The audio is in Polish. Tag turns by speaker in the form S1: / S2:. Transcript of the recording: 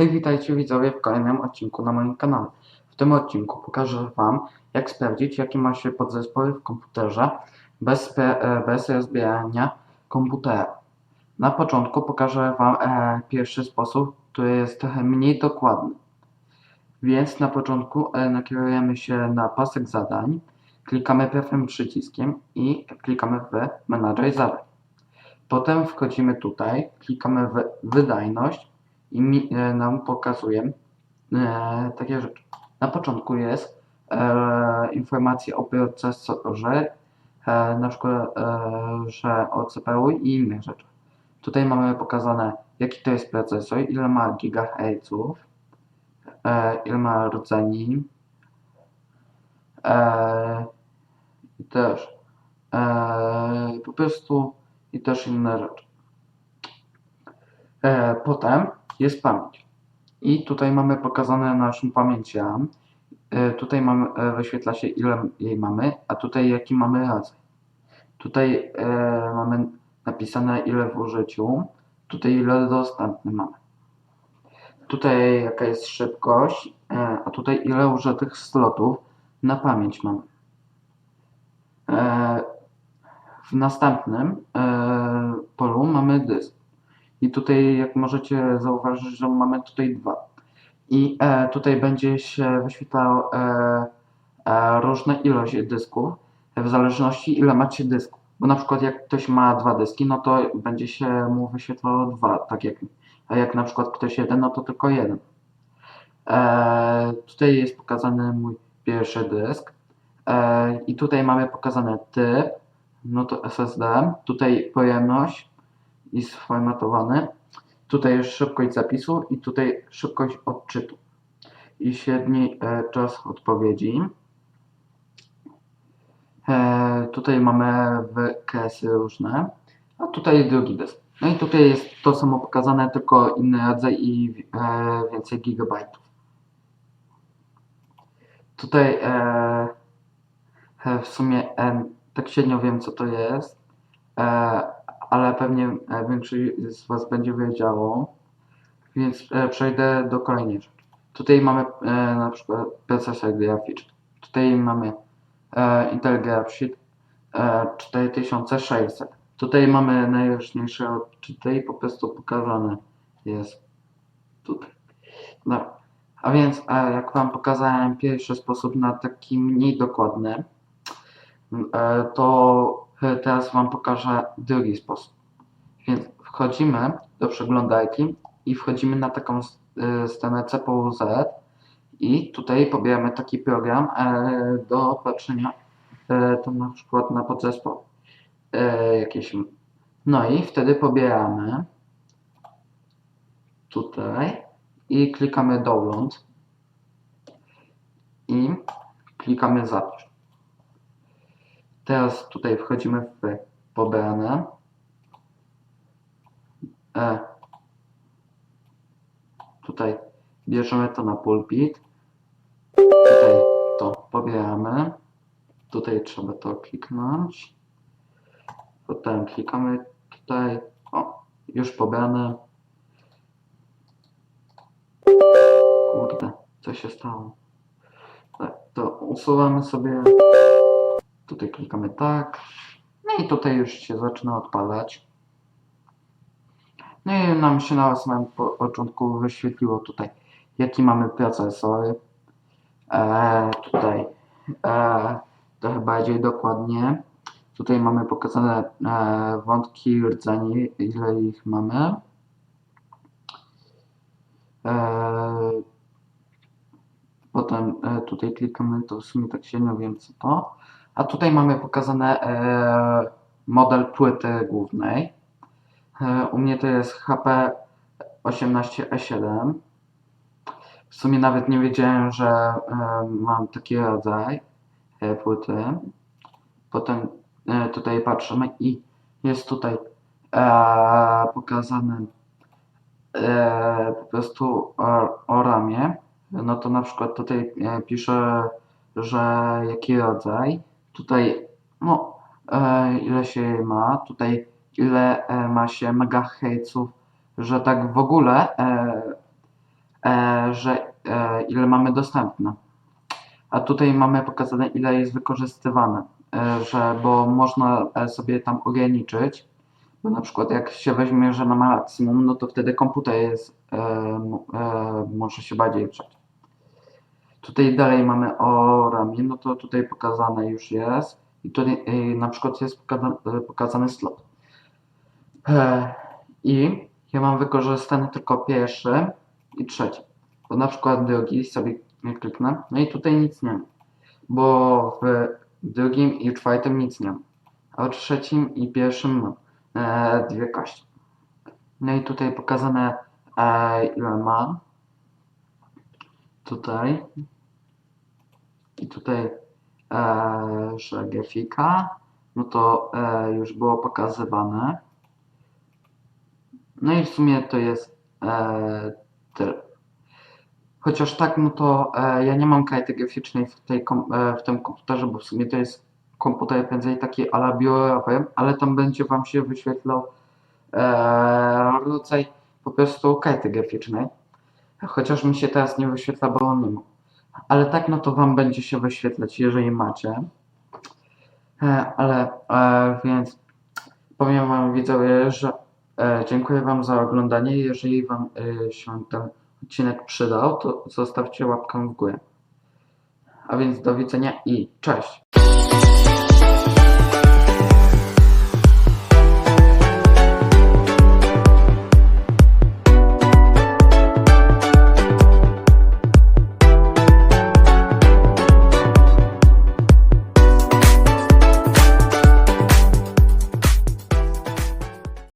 S1: Hej, witajcie widzowie w kolejnym odcinku na moim kanale. W tym odcinku pokażę Wam, jak sprawdzić, jakie ma się podzespoły w komputerze bez, e, bez rozbierania komputera. Na początku pokażę Wam e, pierwszy sposób, który jest trochę mniej dokładny. Więc na początku e, nakierujemy się na pasek zadań, klikamy prawym przyciskiem i klikamy w menadżer zadań. Potem wchodzimy tutaj, klikamy w wydajność i mi, e, nam pokazuje e, takie rzeczy. Na początku jest e, informacja o procesorze, e, na przykład, e, że o CPU i innych rzeczach. Tutaj mamy pokazane, jaki to jest procesor, ile ma gigaherców, e, ile ma rdzeni, e, i też e, po prostu i też inne rzeczy. E, potem jest pamięć. I tutaj mamy pokazane naszą pamięć RAM. E, tutaj mamy, e, wyświetla się ile jej mamy, a tutaj jaki mamy rodzaj. Tutaj e, mamy napisane ile w użyciu, tutaj ile dostępny mamy. Tutaj jaka jest szybkość, e, a tutaj ile użytych slotów na pamięć mamy. E, w następnym e, polu mamy dysk. I tutaj, jak możecie zauważyć, że mamy tutaj dwa. I e, tutaj będzie się wyświetlało e, e, różne ilość dysków, w zależności ile macie dysków. Bo na przykład jak ktoś ma dwa dyski, no to będzie się mu wyświetlało dwa, tak jak. A jak na przykład ktoś jeden, no to tylko jeden. E, tutaj jest pokazany mój pierwszy dysk. E, I tutaj mamy pokazane typ, no to SSD, tutaj pojemność i sformatowany, tutaj jest szybkość zapisu i tutaj szybkość odczytu i średni e, czas odpowiedzi. E, tutaj mamy wykresy różne, a tutaj drugi dysk. No i tutaj jest to samo pokazane, tylko inny rodzaj i e, więcej gigabajtów. Tutaj w sumie tak średnio wiem co to jest, ale pewnie e, większość z Was będzie wiedziało, więc e, przejdę do kolejnej rzeczy. Tutaj mamy e, na przykład procesor graficzny. Tutaj mamy Intel Graphics e, 4600. Tutaj mamy najjaśniejsze odczyty po prostu pokazane jest tutaj. No. A więc, jak Wam pokazałem pierwszy sposób na taki mniej dokładny, to teraz Wam pokażę drugi sposób. Więc wchodzimy do przeglądarki i wchodzimy na taką e, stronę CPUZ i tutaj pobieramy taki program e, do patrzenia e, to na przykład na podzespoł e, jakieś. No i wtedy pobieramy tutaj i klikamy download i klikamy zapisz. Teraz tutaj wchodzimy w pobrane. E, tutaj bierzemy to na pulpit. Tutaj to pobieramy. Tutaj trzeba to kliknąć. Potem klikamy tutaj. O, już pobrane. Kurde, co się stało? Tak, to usuwamy sobie. Tutaj klikamy tak. No i tutaj już się zaczyna odpalać. No i nam się na samym po- początku wyświetliło tutaj, jaki mamy procesor. E, tutaj e, trochę bardziej dokładnie. Tutaj mamy pokazane e, wątki rdzeni, ile ich mamy. E, potem e, tutaj klikamy, to w sumie tak średnio wiem co to. A tutaj mamy pokazane e, model płyty głównej. E, U mnie to jest HP 18E7. W sumie nawet nie wiedziałem, że e, mam taki rodzaj e, płyty. Potem e, tutaj patrzymy i jest tutaj e, pokazane e, po prostu o, ramię. No to na przykład tutaj e, pisze, że jaki rodzaj. Tutaj no e, ile się ma. Tutaj ile e, ma się megaherców, że tak w ogóle e, e, że e, ile mamy dostępne. A tutaj mamy pokazane, ile jest wykorzystywane, e, że, bo można e, sobie tam ograniczyć. Bo na przykład jak się weźmie, że na maksimum, no to wtedy komputer jest, e, e, może się bardziej grzać. Tutaj dalej mamy o ramię, no to tutaj pokazane już jest. I tutaj e, na przykład jest pokazany, pokazany slot. E, I ja mam wykorzystany tylko pierwszy i trzeci. Bo na przykład drugi sobie kliknę. No i tutaj nic nie ma. Bo w drugim i czwartym nic nie ma. A w trzecim i pierwszym mam e, dwie kości. No i tutaj pokazane e, ile ma. Tutaj. I tutaj, e, grafika, no to e, już było pokazywane. No i w sumie to jest e, tyle. Chociaż tak, no to e, ja nie mam karty graficznej w, tej kom, e, w tym komputerze, bo w sumie to jest komputer prędzej taki ala biurowy, ale tam będzie Wam się wyświetlał e, rodzaj po prostu karty graficznej. Chociaż mi się teraz nie wyświetla, bo nie ma. Ale tak, no to Wam będzie się wyświetlać, jeżeli macie. E, ale e, więc powiem Wam widzowie, że e, dziękuję Wam za oglądanie. Jeżeli Wam się ten odcinek przydał, to zostawcie łapkę w górę. A więc do widzenia i cześć!